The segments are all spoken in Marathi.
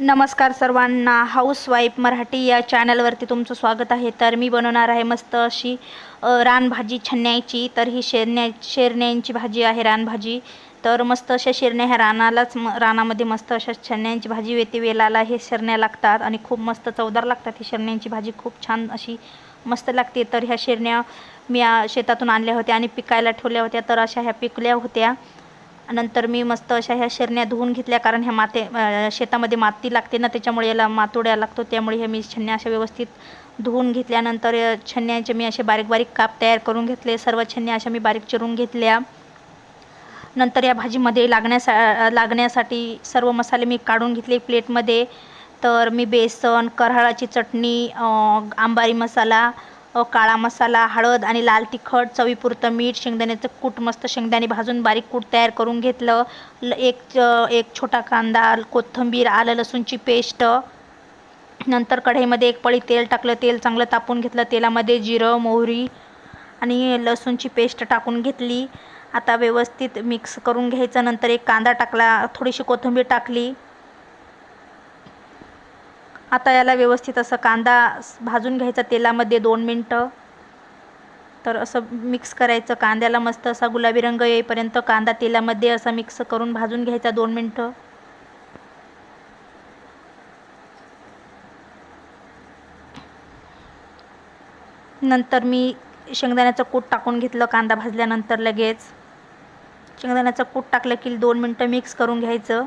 नमस्कार सर्वांना. हाऊसवाईफ मराठी या चॅनलवरती तुमचं स्वागत आहे. तर मी बनवणार आहे मस्त अशी रानभाजी छन्याची. तर ही शेरण्या शेरण्यांची भाजी आहे रानभाजी. तर मस्त अशा शेरण्या ह्या रानालाच म रानामध्ये मस्त अशा शेरण्यांची भाजी येते. वेलाला हे शेरण्या लागतात आणि खूप मस्त चवदार लागतात ही शेरण्यांची भाजी. खूप छान अशी मस्त लागते. तर ह्या शेरण्या मी शेतातून आणल्या होत्या आणि पिकायला ठेवल्या होत्या. तर अशा ह्या पिकल्या होत्या. नंतर मी मस्त अशा ह्या शेरण्या धुवून घेतल्या कारण ह्या माते शेतामध्ये माती लागते ना त्याच्यामुळे याला मातोड्या लागतो त्यामुळे हे मी छन्या अशा व्यवस्थित धुवून घेतल्यानंतर अ, मी असे बारीक बारीक काप तयार करून घेतले सर्व छन्या अशा मी बारीक चिरून घेतल्या. नंतर या भाजीमध्ये लागण्यासा लागण्यासाठी सर्व मसाले मी काढून घेतले प्लेटमध्ये. तर मी बेसन करहाळाची चटणी आंबारी मसाला काळा मसाला हळद आणि लाल तिखट चवीपुरतं मीठ शेंगदाण्याचं कूट मस्त शेंगदाणे भाजून बारीक कूट तयार करून घेतलं. ल एक च- एक छोटा कांदा कोथिंबीर आलं लसूणची पेस्ट. नंतर कढईमध्ये एक पळी तेल टाकलं तेल चांगलं तापून घेतलं तेलामध्ये जिरं मोहरी आणि लसूणची पेस्ट टाकून घेतली. आता व्यवस्थित मिक्स करून घ्यायचं. नंतर एक कांदा टाकला थोडीशी कोथिंबीर टाकली. आता याला व्यवस्थित असं कांदा भाजून घ्यायचा तेलामध्ये दोन मिनटं. तर असं मिक्स करायचं. कांद्याला मस्त असा गुलाबी रंग येईपर्यंत कांदा तेलामध्ये असा मिक्स करून भाजून घ्यायचा दोन मिनटं. नंतर मी शेंगदाण्याचं कूट टाकून घेतलं कांदा भाजल्यानंतर लगेच. शेंगदाण्याचं कूट टाकलं की दोन मिनटं मिक्स करून घ्यायचं.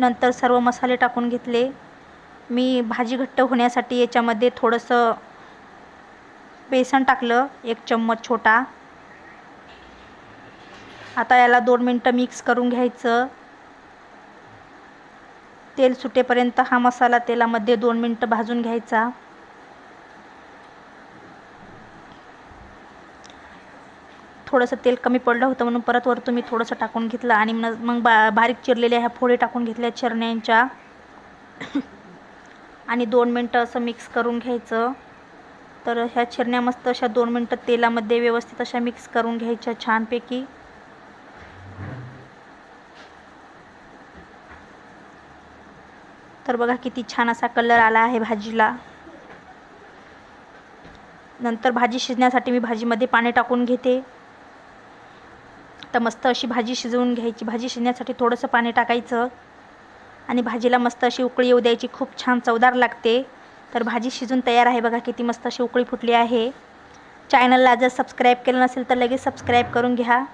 नंतर सर्व मसाले टाकून घेतले. मी भाजी घट्ट होण्यासाठी याच्यामध्ये थोडंसं बेसन टाकलं एक चम्मच छोटा. आता याला दोन मिनटं मिक्स करून घ्यायचं. तेल सुटेपर्यंत हा मसाला तेलामध्ये दोन मिनटं भाजून घ्यायचा. थोडंसं तेल कमी पडलं होतं म्हणून परत वरतून मी थोडंसं टाकून घेतलं आणि मग बा बारीक चिरलेल्या ह्या फोडी टाकून घेतल्या चिरण्यांच्या. आणि दोन मिनटं असं मिक्स करून घ्यायचं. तर ह्या चिरण्या मस्त अशा दोन मिनटं तेलामध्ये व्यवस्थित अशा मिक्स करून घ्यायच्या छानपैकी. तर बघा किती छान असा कलर आला आहे भाजीला. नंतर भाजी शिजण्यासाठी मी भाजीमध्ये पाणी टाकून घेते. तर मस्त अशी भाजी शिजवून घ्यायची. भाजी शिजण्यासाठी थोडंसं पाणी टाकायचं. आणि भाजीला मस्त अशी उकळी येऊ द्यायची. खूप छान चवदार लागते. तर भाजी शिजून तयार आहे बघा किती मस्त अशी उकळी फुटली आहे. चॅनलला जर सबस्क्राईब केलं नसेल तर लगेच सबस्क्राईब करून घ्या.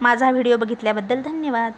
माझा व्हिडिओ बघितल्याबद्दल धन्यवाद.